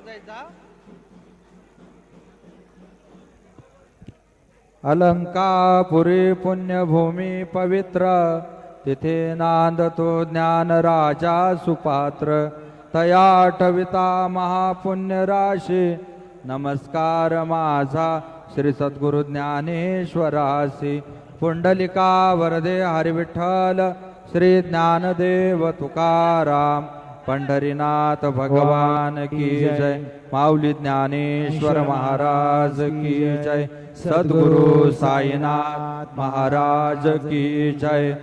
वाजायचा. अलंकापुरी पुण्यभूमी पवित्र तिथे नांदतो ज्ञान राजा सुपात्र. तयाटविता महापुण्य राशी नमस्कार माझा श्री सद्गुरु ज्ञानेश्वरासी पुंडलिका वरदे हरिविठ्ठल श्री ज्ञानदेव तुकाराम. पंढरीनाथ भगवान की जय। माऊली ज्ञानेश्वर महाराज की जय। सद्गुरु साईनाथ महाराज की जय।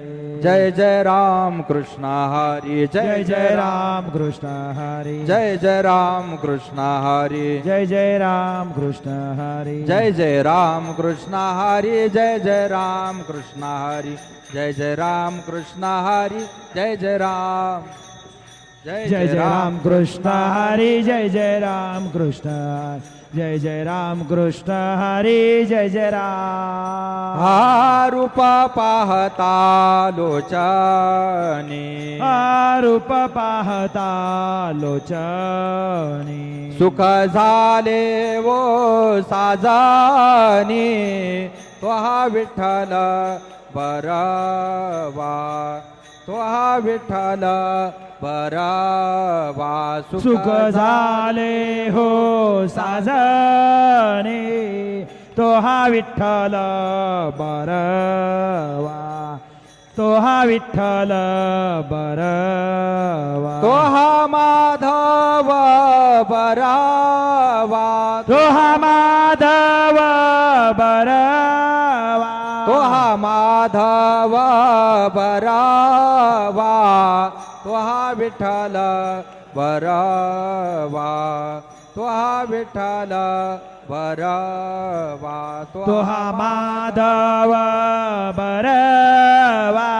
जय जय राम कृष्ण हरी जय जय राम कृष्ण हरी। जय जय राम कृष्ण हरी। जय जय राम कृष्ण हरी। जय जय राम कृष्ण हरी जय जय राम कृष्ण हरी। जय जय राम कृष्ण हरी जय जय राम जय जय राम कृष्ण हरी जय जय राम कृष्ण जय जय राम कृष्ण हरी जय जय राम। हा रूप पाहता लोचनी रूप पाहता लोचनी सुख झाले वो साजानी तो हा विठ्ठल बरवा। हा विठ्ठल बरवा सुख झाले हो साजणे तो हा विठ्ठल बरवा तो हा विठ्ठल बरवा तो हा माधव बरावा तो हा माधव बरवा माधवा बरावा तो विठ्ठल बरावा तो विठ्ठल बरावा तो माधव बरवा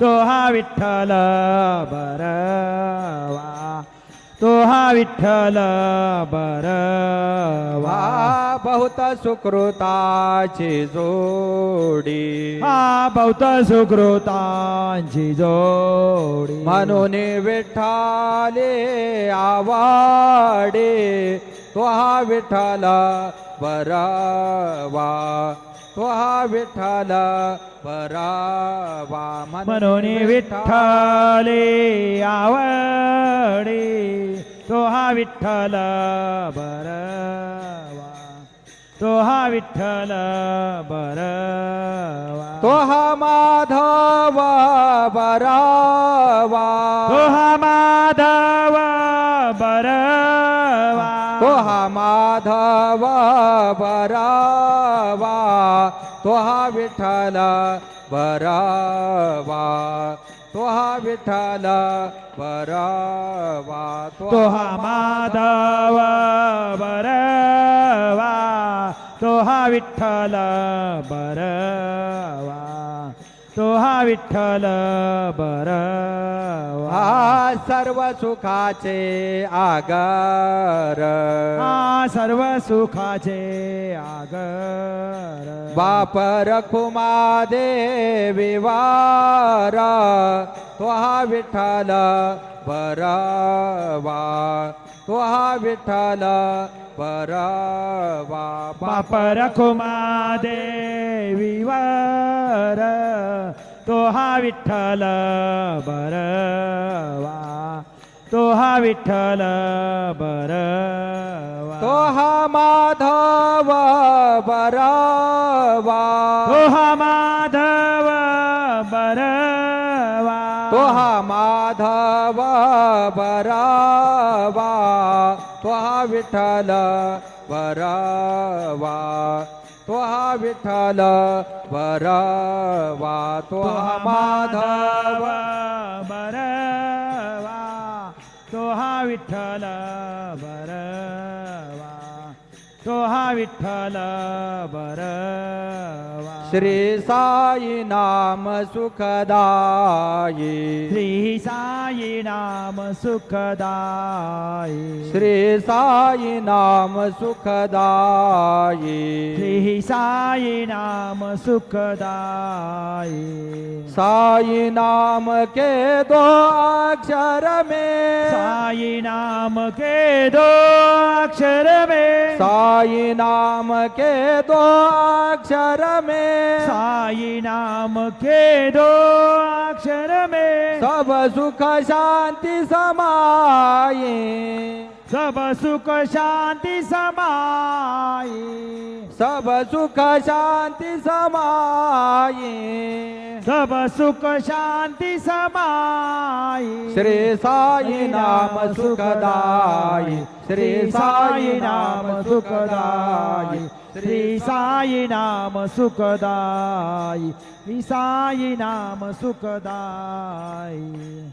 तोहा विठ्ठल बरावा. तो हा विठ्ठल बरवा वा. बहुत सुकृताची जोडी. हा बहुत सुकृतांची जोडी. म्हणून विठ्ठाले आवाडे तो हा विठ्ठल बरावा तो हा विठ्ठल बरावा म्हणून विठ्ठले आवडे तो हा विठ्ठल बरवा तो हा विठ्ठल बरवा तो हा माधव बरावा तो हा माधव बरवा तो हा माधव बरावा तो हा बरावा तो हा बरावा तो हा माधव बरवा तोहा विठ्ठल बरवा तो हा विठ्ठल बरवा हा सर्व सुखाचे आगर. हा सर्व सुखाचे आगर. बाप रखुमा देवी वार तो हा विठ्ठल बरावा तो हा विठ्ठल बरावा बाप रखुमा देवीवर तो हा विठ्ठल बरवा. तो हा विठ्ठल बरवा. तो हा माधव बरावा. तो हा माधव बरवा. तो हा माधव बरावा. तो हा विठ्ठल बरावा तो हा विठ्ठल बरवा तो हा माधव बरवा तो हा विठ्ठल बरवा विठ्ठल बरवा श्री साई नाम सुखदायी। श्री साई नाम सुखदाई श्री साई नाम सुखदायी। श्री साई नाम सुखदाई साई नाम के दो अक्षर में। साई नाम के दो अक्षर में। साई नाम के दो अक्षर में। साई नाम के दो अक्षर में। सब सुख शांति समाये। सब सुख शांति समाई सब सुख शांति समाये। सब सुख शांति समाई श्री साई नाम सुखदाई श्री साई नाम सुखदाई श्री साई नाम सुखदाई श्री साई नाम सुखदाई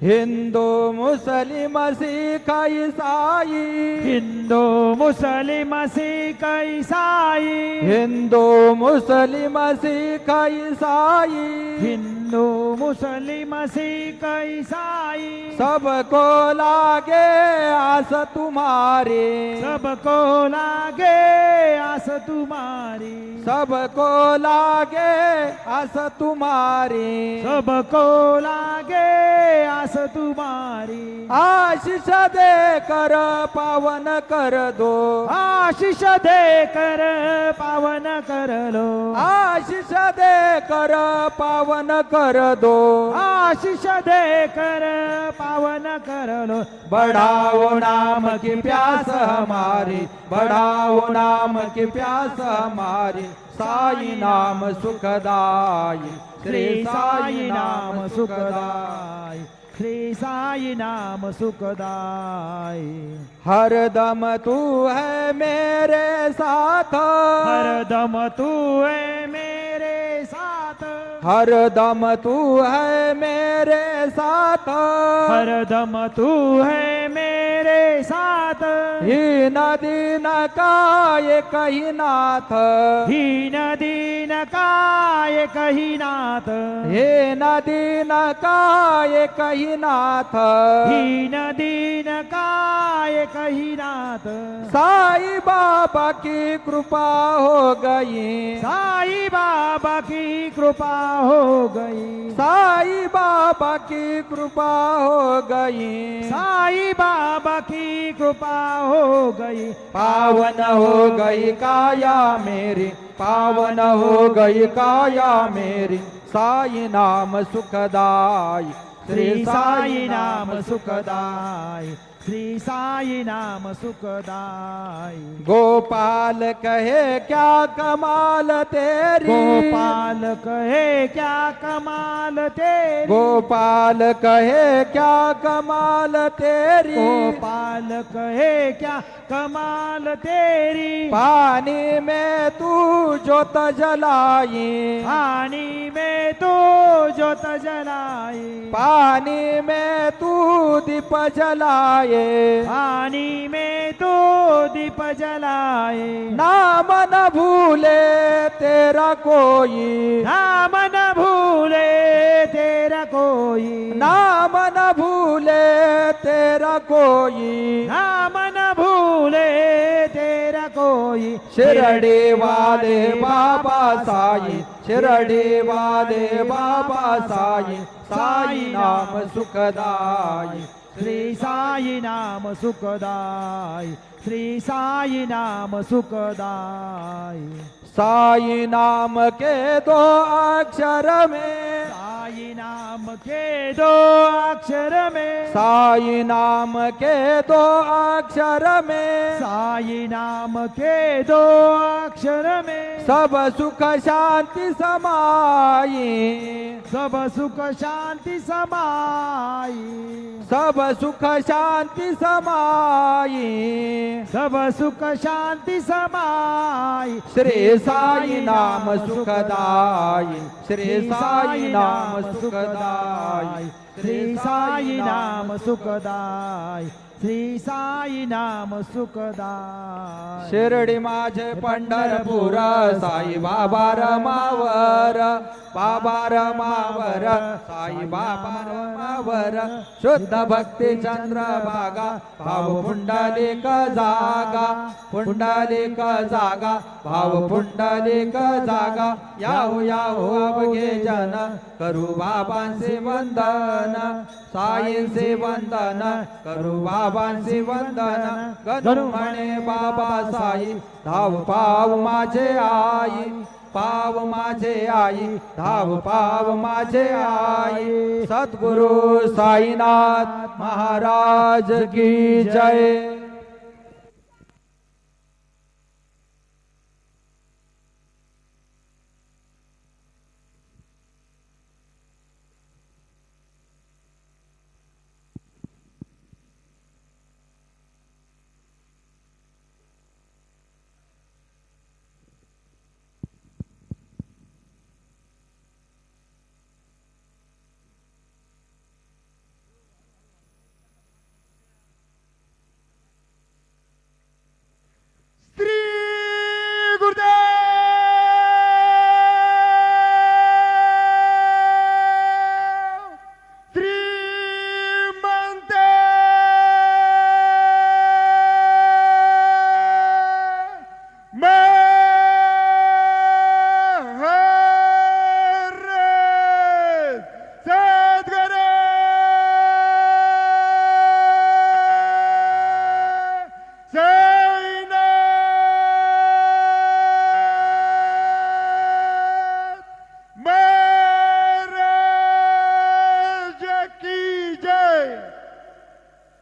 हिंदू मुस्लिम सिख ईसाई हिंदू मुस्लिम सिख ईसाई हिंदू मुस्लिम सिख ईसाई हिंदू मुस्लिम सिख ईसाई सबको लागे आस तुम्हारे सबको लागे तुम्हारी। सबको लागे आस तुम्हारी। सबको लागे आस तुम्हारी। आशीष दे कर पावन कर दो। आशीष दे कर पावन कर लो। आशीष दे कर पावन कर दो। आशीष दे कर पावन कर लो। बढ़ाओ नाम की प्यास हमारी। बढ़ाओ नाम की प्यास हमारी साई नाम सुखदाई। श्री साई नाम सुखदाई। श्री साई नाम सुखदाई। हर दम तू है मेरे साथ। हर दम तू है मेरे साथ। हर दम तू है मेरे साथ। हर दम तू है मेरे साथ। ही नदी न का ये कही नाथ? हीन दीन काय कही नाथ? हे नदी न का ये कही नाथ? हीन दीन काय कही नाथ? साई बाबा की कृपा हो गई। साई बाबा की कृपा हो गई। साई बाबा की कृपा हो गई। साई बाबा की कृपा हो गई। पावन हो गई काया मेरी पावन हो गई काया मेरी। साई नाम सुखदाई श्री साई नाम सुखदाई श्री साई नाम सुखदाई। गोपाल कहे क्या कमाल तेरी? गोपाल कहे क्या कमाल तेरी? गोपाल कहे क्या कमाल तेरी? गोपाल कहे क्या? कमाल तेरी। पानी में तू जोत जलाई। पानी में तू जोत जलाई। पानी में तू दीप जलाए पानी में तू दीप जलाए नाम न भूले तेरा कोई। नाम न कोई। नाम न भूले तेरा कोई। नाम न भूले तेरा कोई। शिरडी वाले बाबा साई। शिरडी वाले बाबा साई। साई नाम सुखदाई। श्री साई नाम सुखदाई। श्री साई नाम सुखदाई। साई नाम के दो अक्षर में नाम के दो अक्षर में। साई नाम के दो अक्षर में। साई नाम के दो अक्षर में। सब सुख शांति समाई। सब सुख शांति समाई। सब सुख शांति समाई। सब सुख शांति समाई। श्री साई नाम सुखदाई। श्री साई नाम सुखदाई। श्री साई नाम सुखदाय श्री साई नाम सुखदाय शिर्डी माझे पंढरपूर साई बाबा रमावर। बाबा रमावर साई बाबा रमावर शुद्ध भक्ती चंद्रभागा भाव पुंडलिक जागा पुंडलिक जागा भाव पुंडलिक जागा याहू याहू अवघे जन करू बाबांचे वंदन साईंचे वंदन करू बाबांचे वंदन गणू म्हणे बाबा साई धाव पाव माझे आई पाव माझे आई धाव पाव माझे आई. सद्गुरु साईनाथ महाराज की जय.